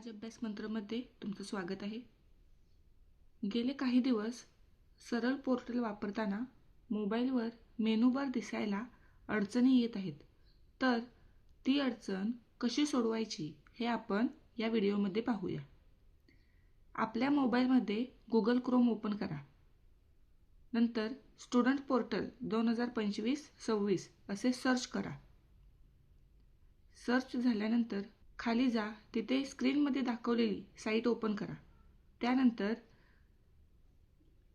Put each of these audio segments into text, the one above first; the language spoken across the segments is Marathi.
आज अभ्यास मंत्रमध्ये तुमचं स्वागत आहे. गेले काही दिवस सरळ पोर्टल वापरताना मोबाईलवर मेनू बार दिसायला अडचणी येत आहेत. तर ती अडचण कशी सोडवायची हे आपण या व्हिडिओमध्ये पाहूया. आपल्या मोबाईलमध्ये गुगल क्रोम ओपन करा. नंतर स्टुडंट पोर्टल दोन हजार पंचवीस सव्वीस असे सर्च करा. सर्च झाल्यानंतर खाली जा तिथे स्क्रीनमध्ये दाखवलेली साईट ओपन करा. त्यानंतर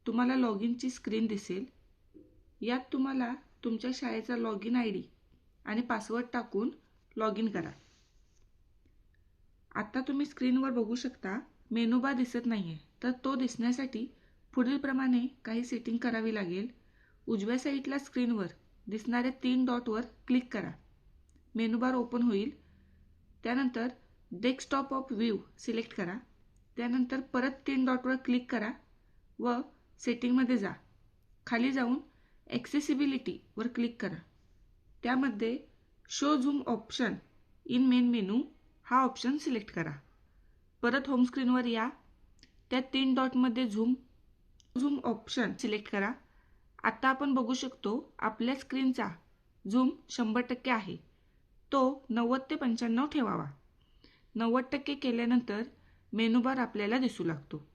तुम्हाला लॉग इनची स्क्रीन दिसेल. यात तुम्हाला तुमच्या शाळेचा लॉग इन आय डी आणि पासवर्ड टाकून लॉग इन करा. आत्ता तुम्ही स्क्रीनवर बघू शकता मेनूबा दिसत नाही आहे तर तो दिसण्यासाठी पुढीलप्रमाणे काही सेटिंग करावी लागेल. उजव्या साईडला स्क्रीनवर दिसणाऱ्या तीन डॉटवर क्लिक करा. मेनू बार ओपन होईल. त्यानंतर डेस्कटॉप ऑफ व्ह्यू सिलेक्ट करा. त्यानंतर परत तीन डॉटवर क्लिक करा व सेटिंगमध्ये जा. खाली जाऊन ॲक्सेसिबिलिटीवर क्लिक करा. त्यामध्ये show zoom option in main menu हा ऑप्शन सिलेक्ट करा. परत होमस्क्रीनवर या. त्या तीन डॉटमध्ये झूम झूम ऑप्शन सिलेक्ट करा. आता आपण बघू शकतो आपल्या स्क्रीनचा झूम शंभर टक्के आहे. तो नव्वद ते पंच्याण्णव ठेवावा. नव्वद टक्के केल्यानंतर मेनूबार आपल्याला दिसू लागतो.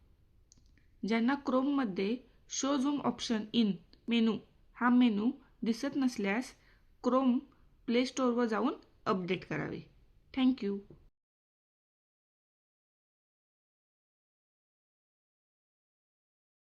ज्यांना क्रोममध्ये show zoom option in menu हा मेनू दिसत नसल्यास क्रोम प्ले स्टोअरवर जाऊन अपडेट करावे. थँक्यू